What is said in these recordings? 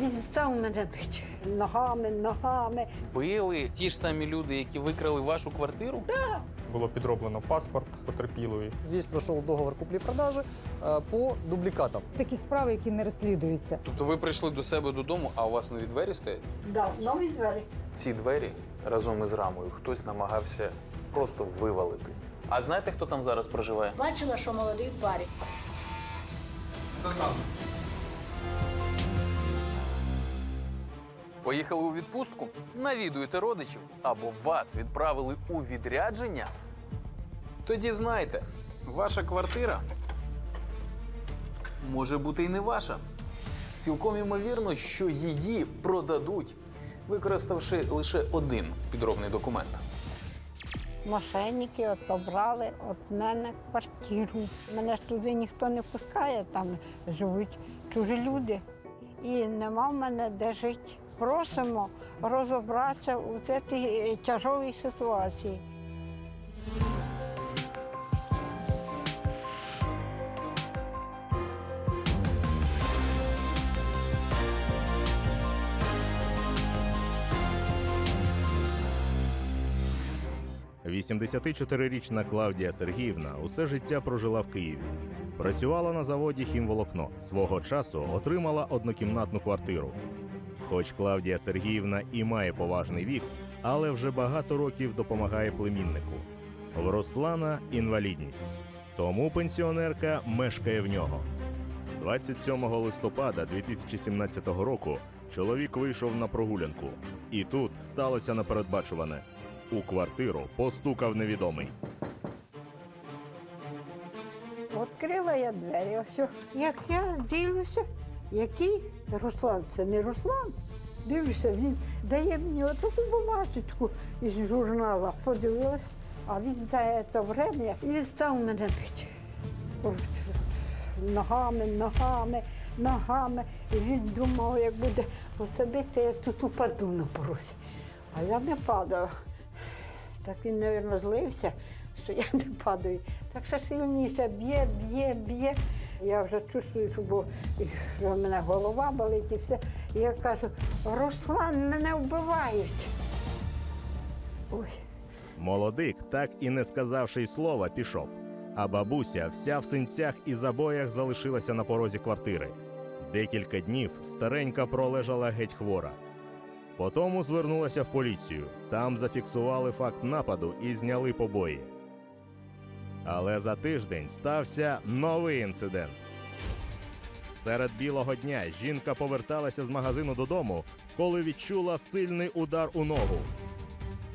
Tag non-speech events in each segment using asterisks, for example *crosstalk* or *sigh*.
Він став мене бити ногами, ногами. Били ті ж самі люди, які викрали вашу квартиру? Було підроблено паспорт потерпілої. Здесь прошел договор купли-продажи э, по дубликатам. Такі справи, які не розслідуються. Тобто ви прийшли до себе додому, а у вас нові двері стоять? Да, нові двері. Ці двері разом із рамою хтось намагався просто вивалити. А знаєте, хто там зараз проживає? Бачила, що молодий в парі. Поїхали у відпустку? Навідуєте родичів або вас відправили у відрядження? Тоді знайте, ваша квартира може бути і не ваша. Цілком ймовірно, що її продадуть, використавши лише один підробний документ. Мошенники от побрали від мене квартиру. Мене ж туди ніхто не пускає, там живуть чужі люди. І нема в мене де жити. Просимо розібратися у цій тяжовій ситуації. – 84-річна Клавдія Сергіївна усе життя прожила в Києві. Працювала на заводі хімволокно. Свого часу отримала однокімнатну квартиру. Хоч Клавдія Сергіївна і має поважний вік, але вже багато років допомагає племіннику. В Руслана інвалідність. Тому пенсіонерка мешкає в нього. 27 листопада 2017 року чоловік вийшов на прогулянку. І тут сталося непередбачуване. У квартиру постукав невідомий. Відкрила я двері. Як я дивлюся, який Руслан, це не Руслан. Дивлюся, він дає мені отаку бумажечку із журнала. Подивилась, а він за це время і став мене бити. Ногами, ногами, ногами. І він думав, як буде оце бити, я тут упаду на порозі. А я не падала. Так він, мабуть, злився, що я не падаю. Так що сильніше б'є, б'є, б'є. Я вже чувствую, бо, що в мене голова болить і все. І я кажу, Руслан, мене вбивають. Ой, Молодик, так і не сказавши й слова, пішов. А бабуся, вся в синцях і забоях, залишилася на порозі квартири. Декілька днів старенька пролежала геть хвора. Потому звернулася в поліцію. Там зафіксували факт нападу і зняли побої. Але за тиждень стався новий інцидент. Серед білого дня жінка поверталася з магазину додому, коли відчула сильний удар у ногу.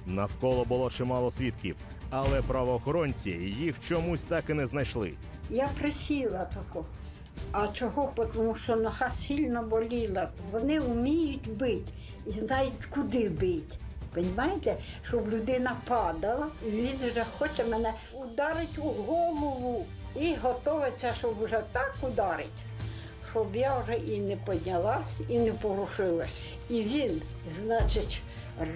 Навколо було чимало свідків, але правоохоронці їх чомусь так і не знайшли. я присіла тако. А чого? Тому що нога сильно боліла. Вони вміють бити і знають, куди бити. Понімаєте? Щоб людина падала, він вже хоче мене ударити у голову і готується, щоб вже так ударити, щоб я вже і не піднялась, і не порушилась. І він, значить,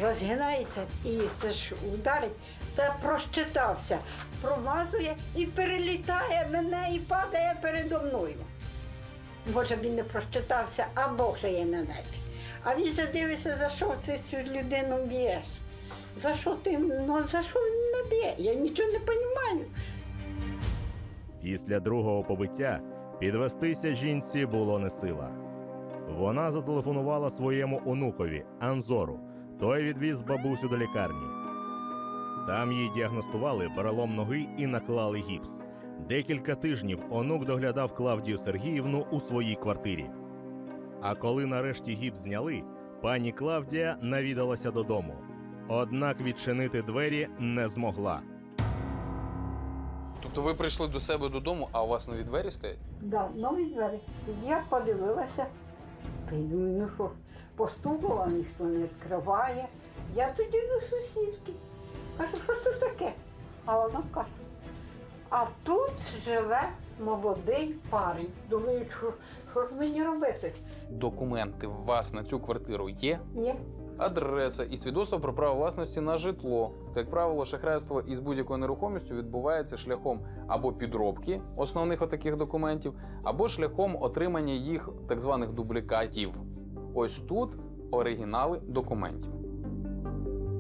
розгинається і це ж ударить, та прощитався, промазує і перелітає мене і падає передо мною. Може, він не прощитався, а Бог же є на небі. А він же дивиться, за що ти цю людину б'єш. За що ти, ну за що він не б'є? Я нічого не розумію. Після другого побиття підвестися жінці було не сила. Вона зателефонувала своєму онукові Анзору. Той відвіз бабусю до лікарні. Там їй діагностували перелом ноги і наклали гіпс. Декілька тижнів онук доглядав Клавдію Сергіївну у своїй квартирі. А коли нарешті гіпс зняли, пані Клавдія навідалася додому. Однак відчинити двері не змогла. Тобто ви прийшли до себе додому, а у вас нові двері стоять? Да, нові двері. Я подивилася, та й думаю, ну що, ж, постукала, ніхто не відкриває. Я тоді до сусідки. Кажу, що це таке? А вона каже, а тут живе молодий парень. Думаю, що, що ж мені робити? Документи у вас на цю квартиру є? Є. Адреса і свідоцтво про право власності на житло. Як правило, шахрайство із будь-якою нерухомістю відбувається шляхом або підробки основних отаких документів, або шляхом отримання їх так званих дублікатів. Ось тут оригінали документів.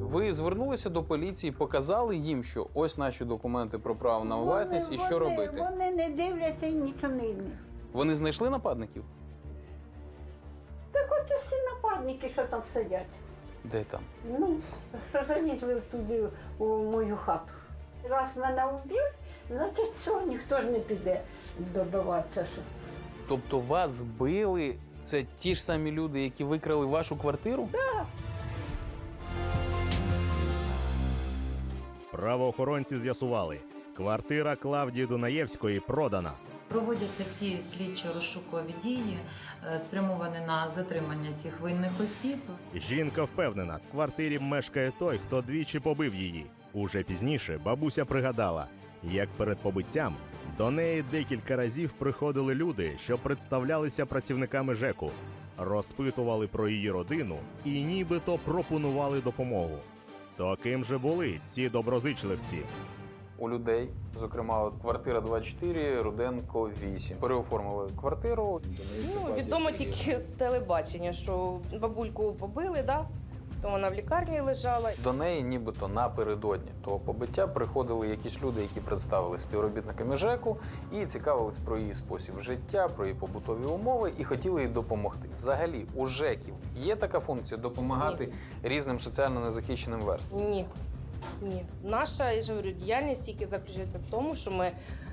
Ви звернулися до поліції, показали їм, що ось наші документи про право на власність і що вони, робити. Вони не дивляться і нічого не них. Вони знайшли нападників? Так ось всі нападники, що там сидять. Де там? Ну, що залізли туди у мою хату. Раз мене вб'ють, значить все, ніхто ж не піде добиватися. Що. Тобто вас збили? Це ті ж самі люди, які викрали вашу квартиру? Правоохоронці з'ясували, квартира Клавдії Дунаєвської продана. Проводяться всі слідчо-розшукові дії, е, спрямовані на затримання цих винних осіб. Жінка впевнена, в квартирі мешкає той, хто двічі побив її. Уже пізніше бабуся пригадала, як перед побиттям до неї декілька разів приходили люди, що представлялися працівниками ЖЕКу, розпитували про її родину і нібито пропонували допомогу. То ким же були ці доброзичливці? У людей, зокрема, от квартира 24, Руденко 8. Переоформили квартиру. Ну, відомо тільки з телебачення, що бабульку побили, да? то вона в лікарні лежала. До неї нібито напередодні того побиття приходили якісь люди, які представили співробітниками ЖЕКу і цікавились про її спосіб життя, про її побутові умови і хотіли їй допомогти. Взагалі, у ЖЕКів є така функція допомагати різним соціально незахищеним верствам. Ні. Ні. Наша я ж говорю, діяльність тільки заключається в тому, що ми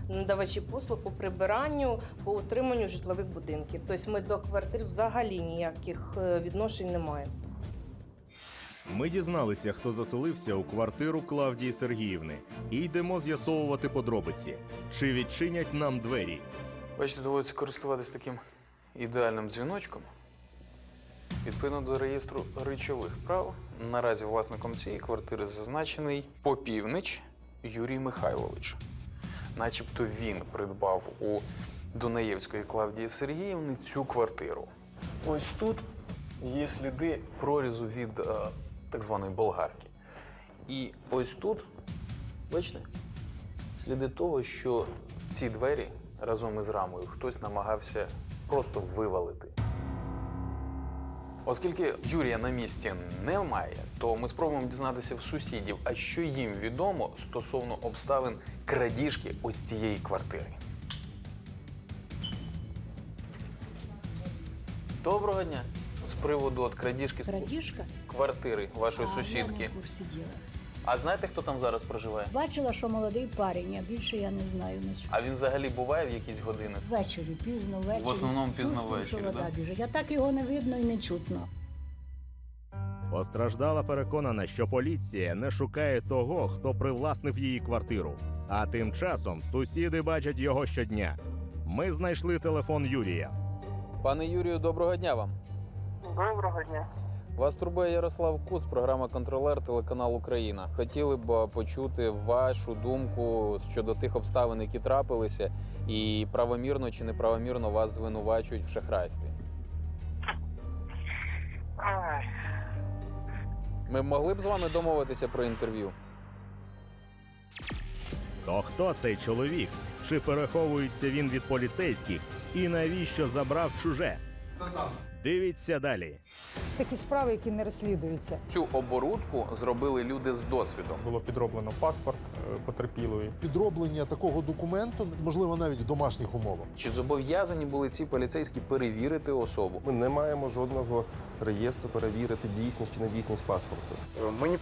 надавачі послуг по прибиранню, по утриманню житлових будинків. Тобто ми до квартир взагалі ніяких е, відношень не маємо. Ми дізналися, хто заселився у квартиру Клавдії Сергіївни, і йдемо з'ясовувати подробиці, чи відчинять нам двері. Бачите, доводиться користуватися таким ідеальним дзвіночком. Відповідно до реєстру речових прав, наразі власником цієї квартири зазначений Попівнич Юрій Михайлович. Начебто він придбав у Дунаєвської Клавдії Сергіївни цю квартиру. Ось тут є сліди прорізу від е, так званої болгарки. І ось тут, бачите, сліди того, що ці двері разом із рамою хтось намагався просто вивалити. Оскільки Юрія на місці немає, то ми спробуємо дізнатися в сусідів, а що їм відомо стосовно обставин крадіжки ось цієї квартири. Доброго дня! З приводу от крадіжки Крадіжка? квартири вашої А, Я сусідки. не в курсі діла. А знаєте, хто там зараз проживає? Бачила, що молодий парень, а більше я не знаю нічого. А він взагалі буває в якісь години? Ввечері, пізно ввечері. В основному пізно Чувствую, що вода да? біжить. А так його не видно і не чутно. Постраждала переконана, що поліція не шукає того, хто привласнив її квартиру. А тим часом сусіди бачать його щодня. Ми знайшли телефон Юрія. Пане Юрію, доброго дня вам. Доброго дня. Вас турбує Ярослав Куц, програма Контролер телеканал Україна. Хотіли б почути вашу думку щодо тих обставин, які трапилися, і правомірно чи неправомірно вас звинувачують в шахрайстві. Ми могли б з вами домовитися про інтерв'ю. То хто цей чоловік? Чи переховується він від поліцейських? І навіщо забрав чуже? Дивіться далі. Такі справи, які не розслідуються. Цю оборудку зробили люди з досвідом. Було підроблено паспорт е, потерпілої. Підроблення такого документу можливо навіть в домашніх умовах. Чи зобов'язані були ці поліцейські перевірити особу? Ми не маємо жодного реєстру перевірити дійсність чи недійсність паспорту. Мы не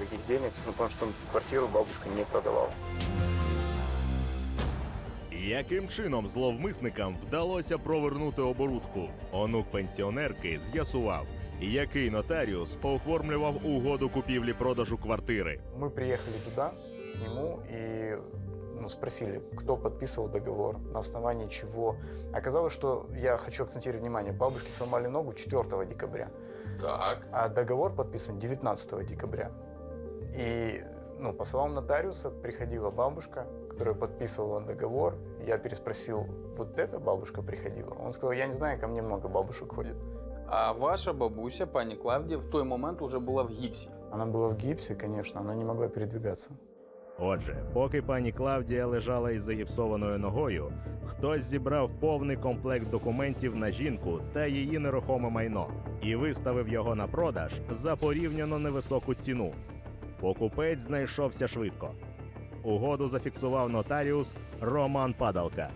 никаких денег, ну, потому что квартиру бабушка не продавала Яким чином зловмисникам вдалося провернути оборудку? Онук пенсіонерки з'ясував, який нотаріус оформлював угоду купівлі-продажу квартири. Мы приехали туда, к нему, и ну, спросили, кто подписывал договор, на основании чего. Оказалось, что, я хочу акцентировать внимание, бабушке сломали ногу 4 декабря, Так. а договор подписан 19 декабря. И, ну, по словам нотариуса, приходила бабушка, которая подписывала договор. я переспросил, вот эта бабушка приходила? Он сказал, я не знаю, ко мне много бабушек ходит. А ваша бабуся, пані Клавдія, в той момент уже була в гіпсі. Она была в гипсе, конечно, она не могла передвигаться. Отже, поки пані Клавдія лежала із загіпсованою ногою, хтось зібрав повний комплект документів на жінку та її нерухоме майно і виставив його на продаж за порівняно невисоку ціну. Покупець знайшовся швидко. Угоду зафіксував нотаріус Роман Падалка.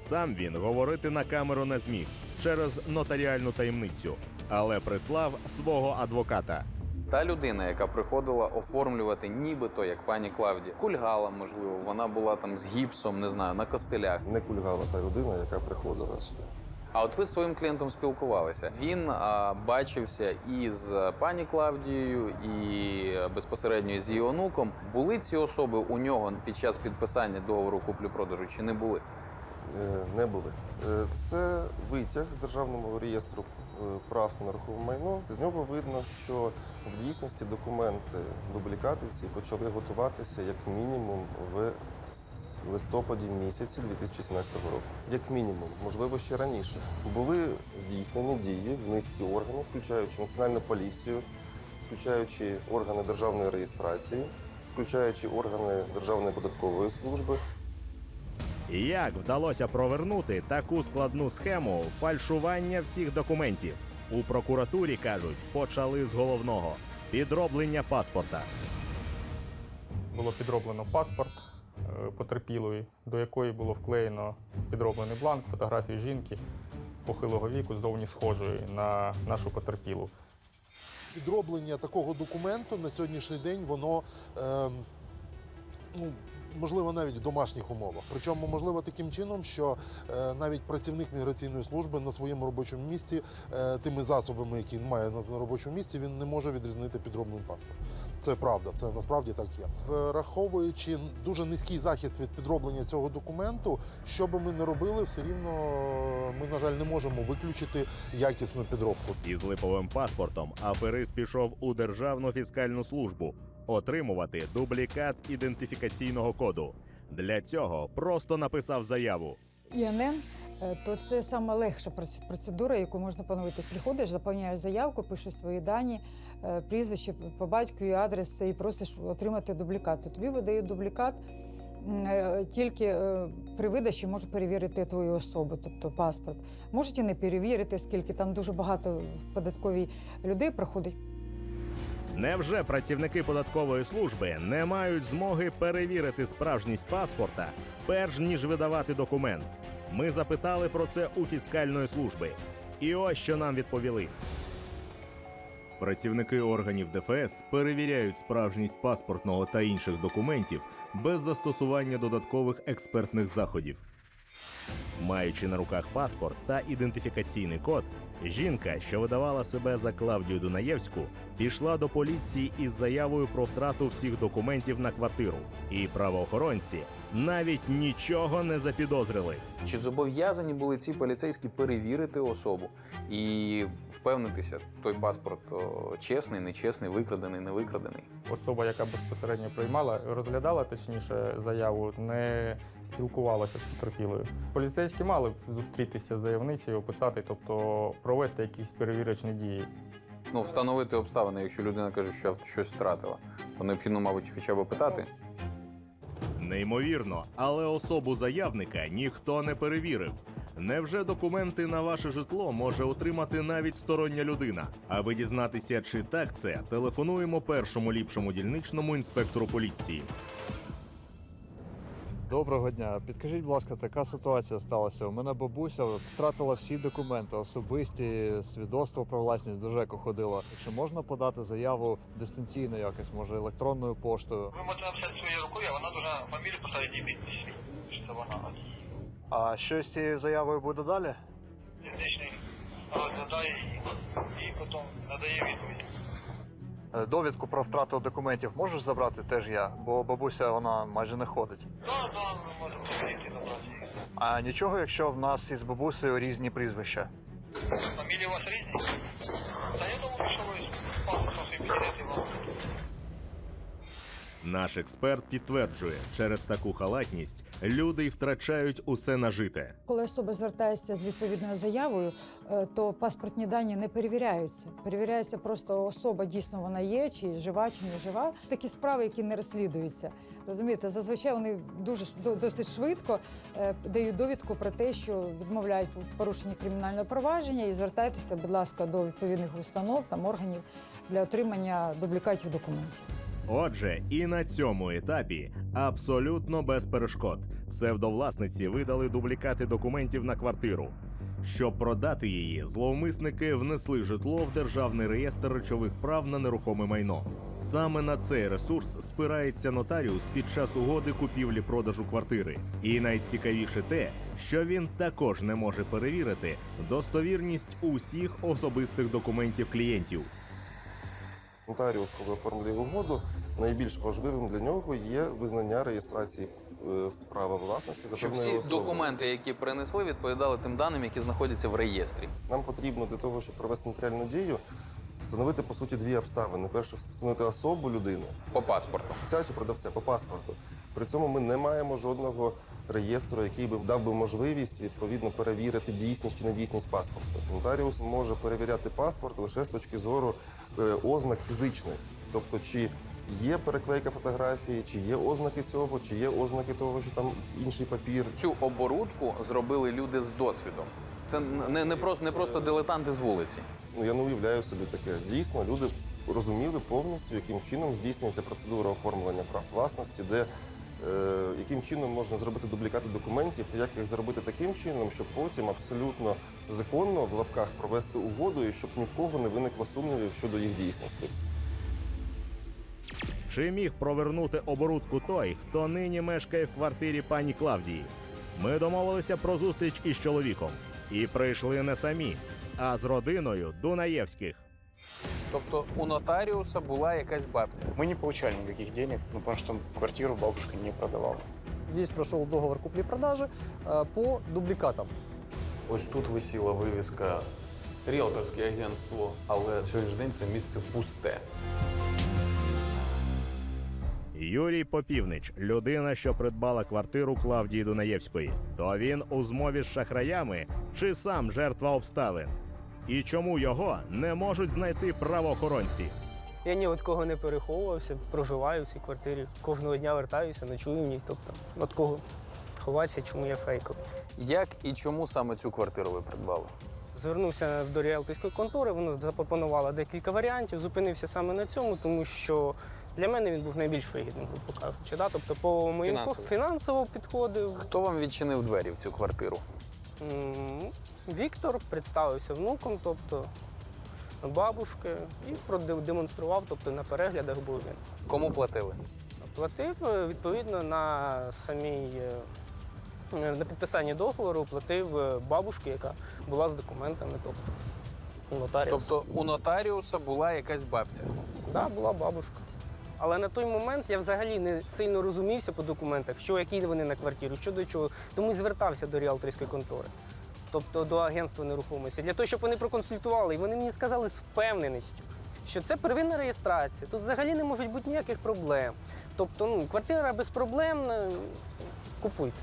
Сам він говорити на камеру не зміг через нотаріальну таємницю, але прислав свого адвоката. Та людина, яка приходила оформлювати нібито як пані Клавдія, кульгала, можливо, вона була там з гіпсом, не знаю, на костелях. Не кульгала та людина, яка приходила сюди. А от ви з своїм клієнтом спілкувалися. Він а, бачився і з пані Клавдією, і безпосередньо з її онуком. Були ці особи у нього під час підписання договору куплі-продажу чи не були? Е, Не були. Е, Це витяг з державного реєстру е, прав на нерухоме майно. З нього видно, що в дійсності документи дублікати ці почали готуватися як мінімум в листопаді місяці 2017 року. Як мінімум, можливо, ще раніше. Були здійснені дії в низці органів, включаючи національну поліцію, включаючи органи державної реєстрації, включаючи органи Державної податкової служби, Як вдалося провернути таку складну схему фальшування всіх документів? У прокуратурі кажуть, почали з головного підроблення паспорта. Було підроблено паспорт потерпілої, до якої було вклеєно в підроблений бланк фотографії жінки похилого віку, зовні схожої на нашу потерпілу. Підроблення такого документу на сьогоднішній день воно е, ну, можливо навіть в домашніх умовах. Причому можливо таким чином, що е, навіть працівник міграційної служби на своєму робочому місці, е, тими засобами, які він має на робочому місці, він не може відрізнити підроблений паспорт. Це правда, це насправді так є. Враховуючи дуже низький захист від підроблення цього документу, що би ми не робили, все рівно ми, на жаль, не можемо виключити якісну підробку. Із липовим паспортом аферист пішов у Державну фіскальну службу отримувати дублікат ідентифікаційного коду. Для цього просто написав заяву. ІНН е, то це саме легша процедура, яку можна поновити. Приходиш, заповняєш заявку, пишеш свої дані, е, прізвище по батькові, адрес і просиш отримати дублікат. То тобі видають дублікат. е, Тільки при видачі можуть перевірити твою особу, тобто паспорт. Можуть і не перевірити, оскільки там дуже багато в податковій людей проходить. Невже працівники податкової служби не мають змоги перевірити справжність паспорта, перш ніж видавати документ? Ми запитали про це у фіскальної служби. І ось що нам відповіли. Працівники органів ДФС перевіряють справжність паспортного та інших документів без застосування додаткових експертних заходів. Маючи на руках паспорт та ідентифікаційний код, жінка, що видавала себе за Клавдію Дунаєвську, пішла до поліції із заявою про втрату всіх документів на квартиру. І правоохоронці навіть нічого не запідозрили. Чи зобов'язані були ці поліцейські перевірити особу і впевнитися, той паспорт о, чесний, нечесний, викрадений, не викрадений? Особа, яка безпосередньо приймала, розглядала точніше заяву, не спілкувалася з потерпілою. Поліцейські мали б зустрітися з заявницею, опитати, тобто провести якісь перевірочні дії. Ну, встановити обставини, якщо людина каже, що щось втратила, то необхідно, мабуть, хоча б питати. Неймовірно, але особу заявника ніхто не перевірив. Невже документи на ваше житло може отримати навіть стороння людина? Аби дізнатися, чи так це, телефонуємо першому ліпшому дільничному інспектору поліції. Доброго дня. Підкажіть, будь ласка, така ситуація сталася. У мене бабуся втратила всі документи, особисті свідоцтво про власність до ЖЕКу ходила. Чи можна подати заяву дистанційно якось, може електронною поштою? Ви можете написати своєю рукою, а вона должна фамілію поставити і підпис, що вона. А що з цією заявою буде далі? Юридичний розглядає і потім надає відповідь. Е, Довідку про втрату документів можеш забрати теж я, бо бабуся вона майже не ходить. Так, так, ми можемо прийти забрати. А нічого, якщо в нас із бабусею різні прізвища. Фамілії у вас різні? Та я думаю, що ви з паспортом вам. Наш експерт підтверджує, через таку халатність люди й втрачають усе нажите. Коли особа звертається з відповідною заявою, е, то паспортні дані не перевіряються. Перевіряється просто особа, дійсно вона є, чи жива, чи не жива. Такі справи, які не розслідуються. Розумієте, зазвичай вони дуже досить швидко е, дають довідку про те, що відмовляють в порушенні кримінального провадження і звертайтеся, будь ласка, до відповідних установ там органів для отримання дублікатів документів. Отже, і на цьому етапі абсолютно без перешкод псевдовласниці видали дублікати документів на квартиру. Щоб продати її, зловмисники внесли житло в державний реєстр речових прав на нерухоме майно. Саме на цей ресурс спирається нотаріус під час угоди купівлі-продажу квартири. І найцікавіше те, що він також не може перевірити достовірність усіх особистих документів клієнтів. Нотаріус, коли оформлює угоду, найбільш важливим для нього є визнання реєстрації е, права власності за Щоб всі особою. документи, які принесли, відповідали тим даним, які знаходяться в реєстрі. Нам потрібно для того, щоб провести нотаріальну дію, встановити по суті дві обставини. Перше, встановити особу людини, По паспорту. покупця чи продавця по паспорту. При цьому ми не маємо жодного реєстру, який би дав би можливість відповідно перевірити дійсність чи недійсність паспорту. Нотаріус може перевіряти паспорт лише з точки зору ознак фізичних, тобто чи є переклейка фотографії, чи є ознаки цього, чи є ознаки того, що там інший папір. Цю оборудку зробили люди з досвідом. Це не, не, просто, не просто дилетанти з вулиці. Ну я не уявляю собі таке. Дійсно, люди розуміли повністю, яким чином здійснюється процедура оформлення прав власності, де е, яким чином можна зробити дублікати документів, як їх зробити таким чином, щоб потім абсолютно законно в лапках провести угоду і щоб ні в кого не виникло сумнівів щодо їх дійсності. Чи міг провернути оборудку той, хто нині мешкає в квартирі пані Клавдії? Ми домовилися про зустріч із чоловіком і прийшли не самі, а з родиною Дунаєвських. Тобто у нотаріуса була якась бабця. Мы не получали никаких денег, ну, потому что квартиру бабушка не продавала. Здесь прошел договор купли-продажи э, по дубликатам. Ось тут висіла вивіска ріелторське агентство, але сьогоднішній день це місце пусте. Юрій Попівнич, людина, що придбала квартиру Клавдії Дунаєвської. То він у змові з шахраями чи сам жертва обставин? І чому його не можуть знайти правоохоронці? Я ні від кого не переховувався, проживаю в цій квартирі. Кожного дня вертаюся, ночую в ній. Тобто від кого ховатися, чому я фейковий. Як і чому саме цю квартиру ви придбали? Звернувся до ріелторської контори, вона запропонувала декілька варіантів, зупинився саме на цьому, тому що для мене він був найбільш вигідним, грубо кажучи. Да? Тобто, по моїм Фінансово. фінансово підходив. Хто вам відчинив двері в цю квартиру? М, Віктор представився внуком, тобто бабушки, і продемонстрував, тобто на переглядах був він. Кому платили? Платив е, відповідно на самій е, на підписанні договору платив е, бабушки, яка була з документами, тобто у нотаріуса. Тобто у нотаріуса була якась бабця. Так, була бабушка. Але на той момент я взагалі не сильно розумівся по документах, що які вони на квартиру, що до чого. Тому і звертався до ріалторської контори, тобто до агентства нерухомості, для того, щоб вони проконсультували. І вони мені сказали з впевненістю, що це первинна реєстрація. Тут взагалі не можуть бути ніяких проблем. Тобто, ну, квартира безпроблемна, купуйте.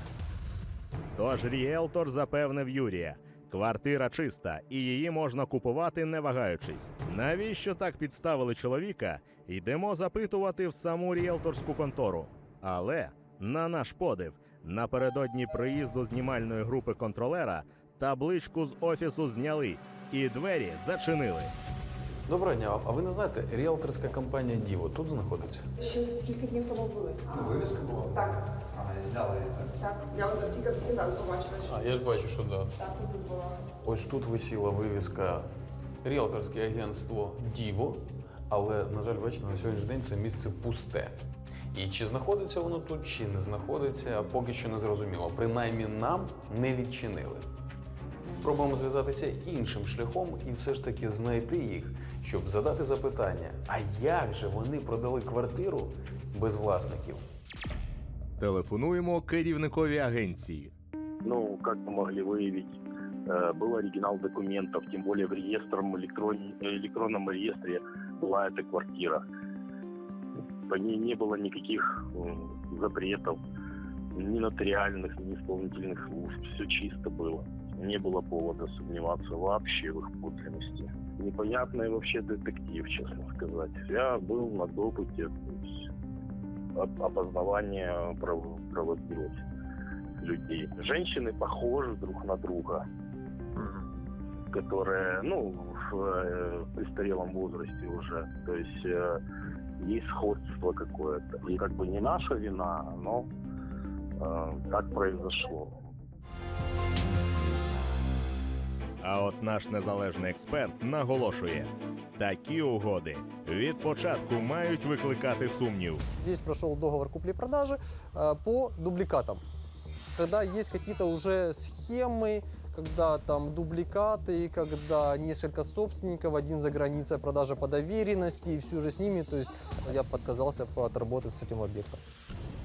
Тож ріелтор запевнив Юрія. Квартира чиста, і її можна купувати, не вагаючись. Навіщо так підставили чоловіка? Йдемо запитувати в саму ріелторську контору. Але на наш подив, напередодні приїзду знімальної групи контролера табличку з офісу зняли і двері зачинили. Доброго дня. А ви не знаєте, ріелторська компанія Діво тут знаходиться? Ще кілька днів тому були. Ну, вивіска була. Так, Ага, зняли її. так. Я от тільки, тільки зараз побачила, що А, я ж бачу, що да. так тут була. Ось тут висіла вивіска ріелторське агентство Діво, але, на жаль, бачите, на сьогоднішній день це місце пусте. І чи знаходиться воно тут, чи не знаходиться, поки що не зрозуміло. Принаймні нам не відчинили. Спробуємо зв'язатися іншим шляхом і все ж таки знайти їх, щоб задати запитання: а як же вони продали квартиру без власників? Телефонуємо керівникові агенції. Ну, как мы могли выявить, э, был оригинал документов, тем более в реестром электрон- электронном реестре была эта квартира. По ней не было никаких м, запретов, ни нотариальных, ни исполнительных служб. Все чисто было. Не было повода сомневаться вообще в их подлинности. Непонятный вообще детектив, честно сказать. Я был на допыте то есть, оп- опознавания прав- праводелов людей. Женщины похожи друг на друга, которые, ну, в э, престарелом возрасте уже. То есть э, есть сходство какое-то. И как бы не наша вина, но э, так произошло. А от наш незалежний експерт наголошує: такі угоди від початку мають викликати сумнів. Здесь прошел договор купли-продажи э, по дубликатам. Когда есть какие-то уже схемы, когда там дубликаты, когда несколько собственников, один за границей, продажа по доверенности, и все же с ними, то есть я отказался отработать с этим объектом.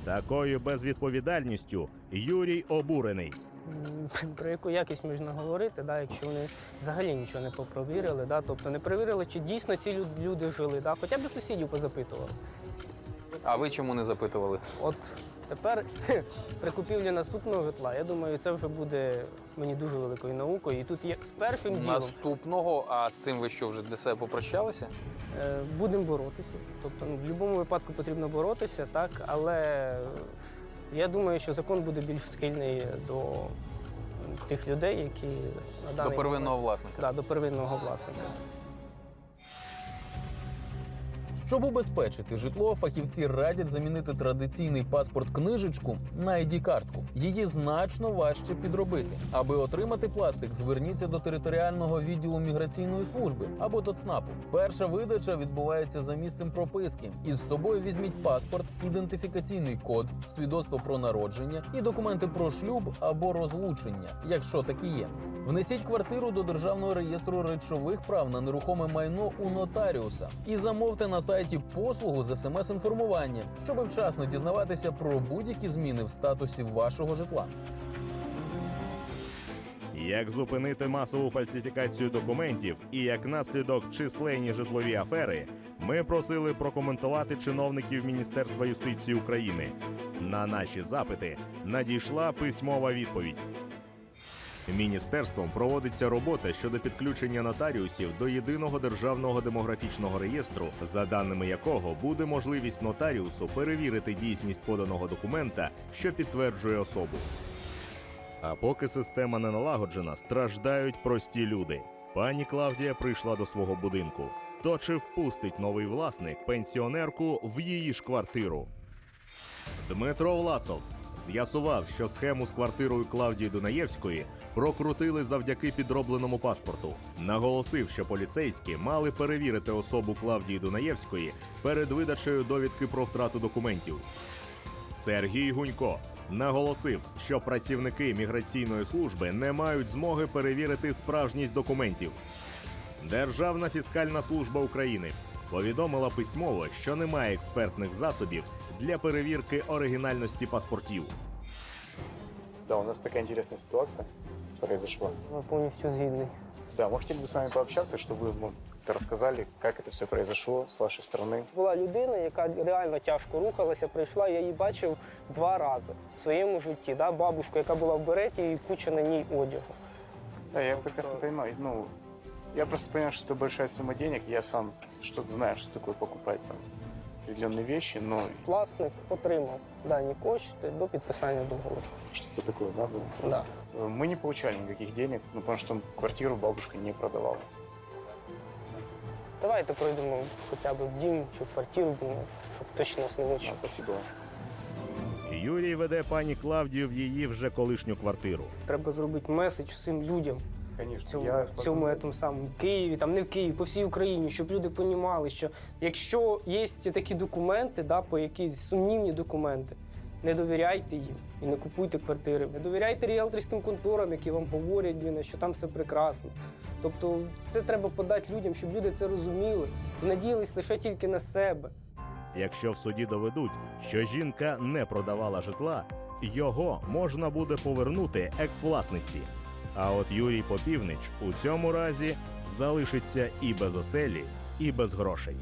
Такою безвідповідальністю Юрій обурений. Про яку якість можна говорити, да, якщо вони взагалі нічого не попровірили, да, тобто не перевірили, чи дійсно ці люди жили, да, хоча б сусідів позапитували. А ви чому не запитували? От тепер *laughs* при купівлі наступного житла, я думаю, це вже буде мені дуже великою наукою. І тут є з першим ділом Наступного, а з цим ви що вже для себе попрощалися? е, будемо боротися. Тобто, ну, в будь-якому випадку потрібно боротися, так, але я думаю, що закон буде більш схильний до тих людей, які на До первинного момент- власника. Да, до первинного власника. Щоб убезпечити житло, фахівці радять замінити традиційний паспорт-книжечку на ID-картку. Її значно важче підробити. Аби отримати пластик, зверніться до територіального відділу міграційної служби або до ЦНАПу. Перша видача відбувається за місцем прописки. Із собою візьміть паспорт, ідентифікаційний код, свідоцтво про народження і документи про шлюб або розлучення, якщо такі є. Внесіть квартиру до державного реєстру речових прав на нерухоме майно у нотаріуса і замовте на сайті послугу з смс-інформування, щоб вчасно дізнаватися про будь-які зміни в статусі вашого житла. Як зупинити масову фальсифікацію документів і як наслідок численні житлові афери, ми просили прокоментувати чиновників Міністерства юстиції України. На наші запити надійшла письмова відповідь. Міністерством проводиться робота щодо підключення нотаріусів до єдиного державного демографічного реєстру, за даними якого буде можливість нотаріусу перевірити дійсність поданого документа, що підтверджує особу. А поки система не налагоджена, страждають прості люди. Пані Клавдія прийшла до свого будинку. То чи впустить новий власник пенсіонерку в її ж квартиру? Дмитро Власов з'ясував, що схему з квартирою Клавдії Дунаєвської прокрутили завдяки підробленому паспорту. Наголосив, що поліцейські мали перевірити особу Клавдії Дунаєвської перед видачею довідки про втрату документів. Сергій Гунько наголосив, що працівники міграційної служби не мають змоги перевірити справжність документів. Державна фіскальна служба України повідомила письмово, що немає експертних засобів для перевірки оригінальності паспортів. Да, у нас такая интересная ситуация произошла. Я повністю згідний. Да, мы хотели бы с вами пообщаться, чтобы вы ну, рассказали, как это все произошло с вашей стороны. Була людина, яка реально тяжко рухалася, прийшла, я її бачив два рази в своєму житті. Да? Бабушку, яка була в береті і куча на ній одягу. Да, я прекрасно понимаю. Ну, я просто понимаю, что это большая сумма денег. Я сам что-то знаю, что такое покупать там определенные вещи, но Власник отримав дані кошти до підписання договору. что-то такое, да, было? Да. Э, Мы не получали никаких денег, ну, потому что квартиру бабушка не продавала. Давайте пройдемо хоча б в дім чи в квартиру, думаю, щоб точно нас не мучили. Спасибо. Юрій веде пані Клавдію в її вже колишню квартиру. Треба зробити меседж цим людям. Конечно, в цьому, я в цьому етому самому Києві, там не в Києві, по всій Україні, щоб люди розуміли, що якщо є такі документи, да, по якісь сумнівні документи, не довіряйте їм і не купуйте квартири. Не довіряйте ріелторським конторам, які вам говорять, блін, що там все прекрасно. Тобто це треба подати людям, щоб люди це розуміли і надіялись лише тільки на себе. Якщо в суді доведуть, що жінка не продавала житла, його можна буде повернути екс-власниці. А от Юрій Попівнич у цьому разі залишиться і без оселі, і без грошей.